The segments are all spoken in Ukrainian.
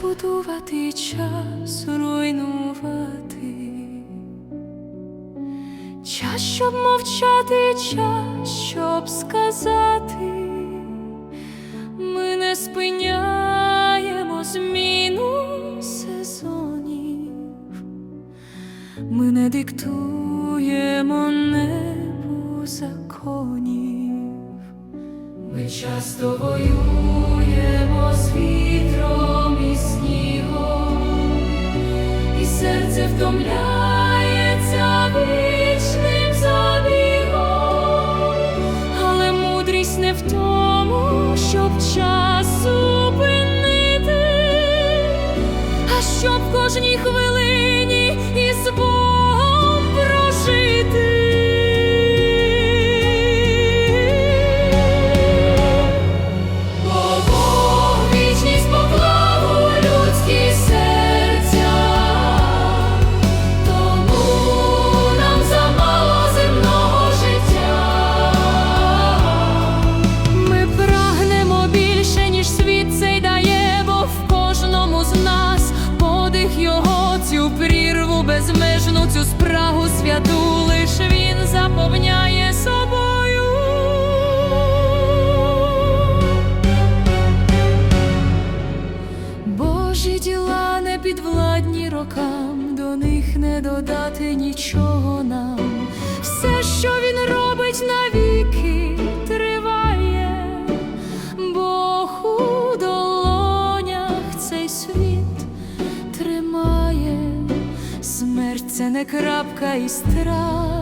будувати час руйнувати. Час, щоб мовчати, час, щоб сказати. Ми не спиняємо зміну сезонів, ми не диктуємо небу законів. Ми часто воюємо з втомляється вічним забігом, але мудрість не в тому, щоб час зупинити, а щоб кожній хвилині і Богом цю спрагу святу лиш він заповняє собою. Божі діла не підвладні рокам, до них не додати нічого нам. Це не крапка і страх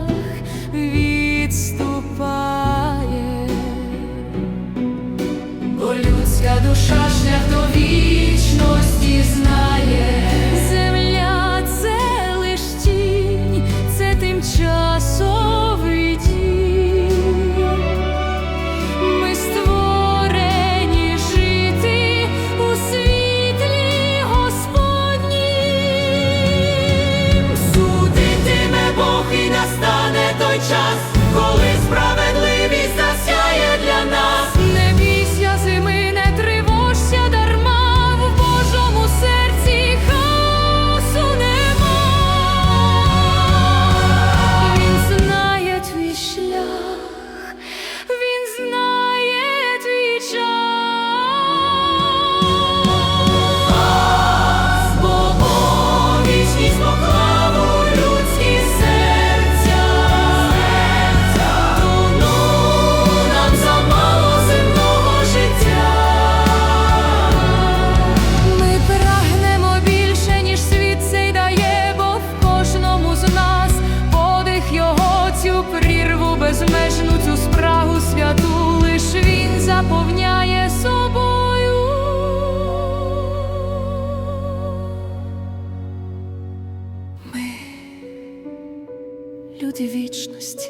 люди вічності,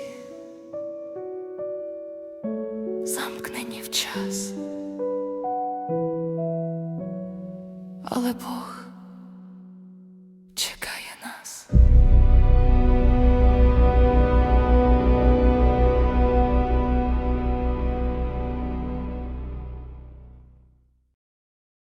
замкнені в час. Але Бог